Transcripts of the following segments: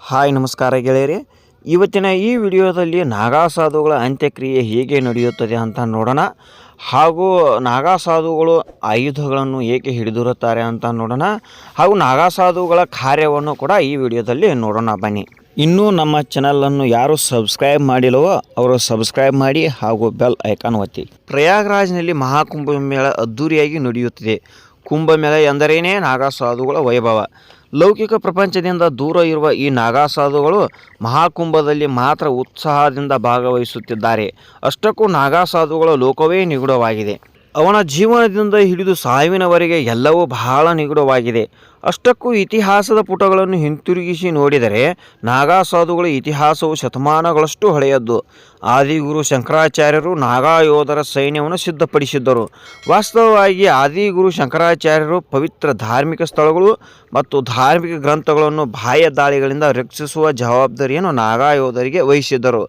Hi, ನಮಸ್ಕಾರ ಗೆಳೆಯರಿ. ಇವತ್ತಿನ ಈ ವಿಡಿಯೋದಲ್ಲಿ ನಾಗಾಸಾಧುಗಳ ಅಂತ್ಯಕ್ರಿಯೆ ಹೇಗೆ ನಡೆಯುತ್ತದೆ ಅಂತ ನೋಡೋಣ. ಹಾಗೂ ನಾಗಾಸಾಧುಗಳು ಆಯುಧಗಳನ್ನು ಏಕೆ ಹಿಡಿದಿರುತ್ತಾರೆ ಅಂತ ನೋಡೋಣ. ಹಾಗೂ ನಾಗಾಸಾಧುಗಳ ಕಾರ್ಯವನ್ನು ಕೂಡ ಈ ವಿಡಿಯೋದಲ್ಲಿ ನೋಡೋಣ ಬನ್ನಿ. ಇನ್ನೂ ನಮ್ಮ ಚಾನಲನ್ನು ಯಾರು ಸಬ್ಸ್ಕ್ರೈಬ್ ಮಾಡಿಲ್ಲವೋ ಅವರು ಸಬ್ಸ್ಕ್ರೈಬ್ ಮಾಡಿ ಹಾಗೂ ಬೆಲ್ ಐಕಾನ್ ಒತ್ತಿ. ಪ್ರಯಾಗ್ರಾಜ್ನಲ್ಲಿ ಮಹಾಕುಂಭಮೇಳ ಅದ್ಧೂರಿಯಾಗಿ ನಡೆಯುತ್ತಿದೆ. ಕುಂಭಮೇಳ ಎಂದರೇನೇ ನಾಗಾಸಾಧುಗಳ ವೈಭವ. ಲೌಕಿಕ ಪ್ರಪಂಚದಿಂದ ದೂರ ಇರುವ ಈ ನಾಗಾಸಾಧುಗಳು ಮಹಾಕುಂಭದಲ್ಲಿ ಮಾತ್ರ ಉತ್ಸಾಹದಿಂದ ಭಾಗವಹಿಸುತ್ತಿದ್ದಾರೆ. ಅಷ್ಟಕ್ಕೂ ನಾಗಾಸಾಧುಗಳ ಲೋಕವೇ ನಿಗೂಢವಾಗಿದೆ. ಅವನ ಜೀವನದಿಂದ ಹಿಡಿದು ಸಾವಿನವರೆಗೆ ಎಲ್ಲವೂ ಬಹಳ ನಿಗೂಢವಾಗಿದೆ. ಅಷ್ಟಕ್ಕೂ ಇತಿಹಾಸದ ಪುಟಗಳನ್ನು ಹಿಂತಿರುಗಿಸಿ ನೋಡಿದರೆ ನಾಗಾ ಸಾಧುಗಳ ಇತಿಹಾಸವು ಶತಮಾನಗಳಷ್ಟು ಹಳೆಯದ್ದು. ಆದಿಗುರು ಶಂಕರಾಚಾರ್ಯರು ನಾಗಾ ಯೋಧರ ಸೈನ್ಯವನ್ನು ಸಿದ್ಧಪಡಿಸಿದ್ದರು. ವಾಸ್ತವವಾಗಿ ಆದಿಗುರು ಶಂಕರಾಚಾರ್ಯರು ಪವಿತ್ರ ಧಾರ್ಮಿಕ ಸ್ಥಳಗಳು ಮತ್ತು ಧಾರ್ಮಿಕ ಗ್ರಂಥಗಳನ್ನು ಬಾಹ್ಯ ದಾಳಿಗಳಿಂದ ರಕ್ಷಿಸುವ ಜವಾಬ್ದಾರಿಯನ್ನು ನಾಗಾ ಯೋಧರಿಗೆ ವಹಿಸಿದ್ದರು.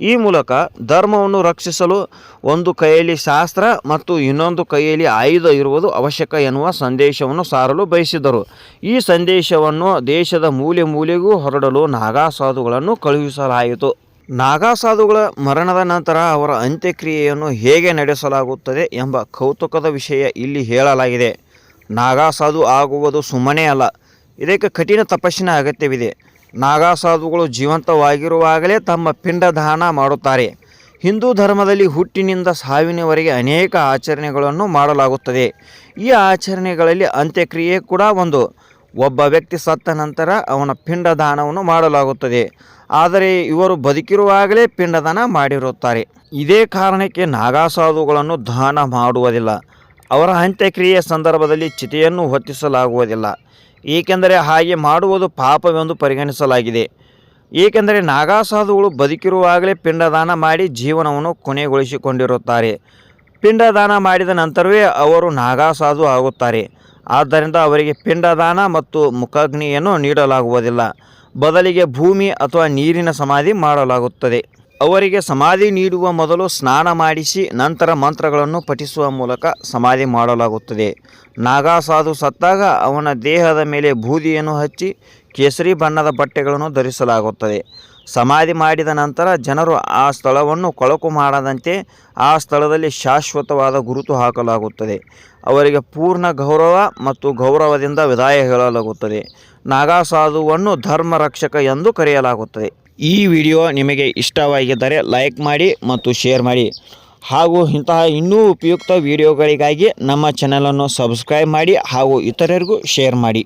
ಈ ಮೂಲಕ ಧರ್ಮವನ್ನು ರಕ್ಷಿಸಲು ಒಂದು ಕೈಯಲ್ಲಿ ಶಾಸ್ತ್ರ ಮತ್ತು ಇನ್ನೊಂದು ಕೈಯಲ್ಲಿ ಆಯುಧ ಇರುವುದು ಅವಶ್ಯಕ ಎನ್ನುವ ಸಂದೇಶವನ್ನು ಸಾರಲು ಬಯಸಿದರು. ಈ ಸಂದೇಶವನ್ನು ದೇಶದ ಮೂಲೆ ಮೂಲೆಗೂ ಹೊರಡಲು ನಾಗಾ ಸಾಧುಗಳನ್ನು ಕಳುಹಿಸಲಾಯಿತು. ನಾಗಾ ಸಾಧುಗಳ ಮರಣದ ನಂತರ ಅವರ ಅಂತ್ಯಕ್ರಿಯೆಯನ್ನು ಹೇಗೆ ನಡೆಸಲಾಗುತ್ತದೆ ಎಂಬ ಕೌತುಕದ ವಿಷಯ ಇಲ್ಲಿ ಹೇಳಲಾಗಿದೆ. ನಾಗಾ ಸಾಧು ಆಗುವುದು ಸುಮ್ಮನೆ ಅಲ್ಲ. ಇದಕ್ಕೆ ಕಠಿಣ ತಪಸ್ಸಿನ ಅಗತ್ಯವಿದೆ. ನಾಗಾ ಸಾಧುಗಳು ಜೀವಂತವಾಗಿರುವಾಗಲೇ ತಮ್ಮ ಪಿಂಡದಾನ ಮಾಡುತ್ತಾರೆ. ಹಿಂದೂ ಧರ್ಮದಲ್ಲಿ ಹುಟ್ಟಿನಿಂದ ಸಾವಿನವರೆಗೆ ಅನೇಕ ಆಚರಣೆಗಳನ್ನು ಮಾಡಲಾಗುತ್ತದೆ. ಈ ಆಚರಣೆಗಳಲ್ಲಿ ಅಂತ್ಯಕ್ರಿಯೆ ಕೂಡ ಒಂದು. ಒಬ್ಬ ವ್ಯಕ್ತಿ ಸತ್ತ ನಂತರ ಅವನ ಪಿಂಡದಾನವನ್ನು ಮಾಡಲಾಗುತ್ತದೆ. ಆದರೆ ಇವರು ಬದುಕಿರುವಾಗಲೇ ಪಿಂಡದಾನ ಮಾಡಿರುತ್ತಾರೆ. ಇದೇ ಕಾರಣಕ್ಕೆ ನಾಗಾಸಾಧುಗಳನ್ನು ದಾನ ಮಾಡುವುದಿಲ್ಲ. ಅವರ ಅಂತ್ಯಕ್ರಿಯೆಯ ಸಂದರ್ಭದಲ್ಲಿ ಚಿತೆಯನ್ನು ಹೊತ್ತಿಸಲಾಗುವುದಿಲ್ಲ. ಏಕೆಂದರೆ ಹಾಗೆ ಮಾಡುವುದು ಪಾಪವೆಂದು ಪರಿಗಣಿಸಲಾಗಿದೆ. ಏಕೆಂದರೆ ನಾಗಾಸಾಧುಗಳು ಬದುಕಿರುವಾಗಲೇ ಪಿಂಡದಾನ ಮಾಡಿ ಜೀವನವನ್ನು ಕೊನೆಗೊಳಿಸಿಕೊಂಡಿರುತ್ತಾರೆ. ಪಿಂಡದಾನ ಮಾಡಿದ ನಂತರವೇ ಅವರು ನಾಗಾಸಾಧು ಆಗುತ್ತಾರೆ. ಆದ್ದರಿಂದ ಅವರಿಗೆ ಪಿಂಡದಾನ ಮತ್ತು ಮುಖಾಗ್ನಿಯನ್ನು ನೀಡಲಾಗುವುದಿಲ್ಲ. ಬದಲಿಗೆ ಭೂಮಿ ಅಥವಾ ನೀರಿನ ಸಮಾಧಿ ಮಾಡಲಾಗುತ್ತದೆ. ಅವರಿಗೆ ಸಮಾಧಿ ನೀಡುವ ಮೊದಲು ಸ್ನಾನ ಮಾಡಿಸಿ ನಂತರ ಮಂತ್ರಗಳನ್ನು ಪಠಿಸುವ ಮೂಲಕ ಸಮಾಧಿ ಮಾಡಲಾಗುತ್ತದೆ. ನಾಗಾಸಾಧು ಸತ್ತಾಗ ಅವನ ದೇಹದ ಮೇಲೆ ಬೂದಿಯನ್ನು ಹಚ್ಚಿ ಕೇಸರಿ ಬಣ್ಣದ ಬಟ್ಟೆಗಳನ್ನು ಧರಿಸಲಾಗುತ್ತದೆ. ಸಮಾಧಿ ಮಾಡಿದ ನಂತರ ಜನರು ಆ ಸ್ಥಳವನ್ನು ಕೊಳಕು ಮಾಡದಂತೆ ಆ ಸ್ಥಳದಲ್ಲಿ ಶಾಶ್ವತವಾದ ಗುರುತು ಹಾಕಲಾಗುತ್ತದೆ. ಅವರಿಗೆ ಪೂರ್ಣ ಗೌರವ ಮತ್ತು ಗೌರವದಿಂದ ವಿದಾಯ ಹೇಳಲಾಗುತ್ತದೆ. ನಾಗಾಸಾಧುವನ್ನು ಧರ್ಮ ರಕ್ಷಕ ಎಂದು ಕರೆಯಲಾಗುತ್ತದೆ. ಈ ವಿಡಿಯೋ ನಿಮಗೆ ಇಷ್ಟವಾಗಿದ್ದರೆ ಲೈಕ್ ಮಾಡಿ ಮತ್ತು ಶೇರ್ ಮಾಡಿ. ಹಾಗೂ ಇಂತಹ ಇನ್ನೂ ಉಪಯುಕ್ತ ವಿಡಿಯೋಗಳಿಗಾಗಿ ನಮ್ಮ ಚಾನಲನ್ನು ಸಬ್ಸ್ಕ್ರೈಬ್ ಮಾಡಿ ಹಾಗೂ ಇತರರಿಗೂ ಶೇರ್ ಮಾಡಿ.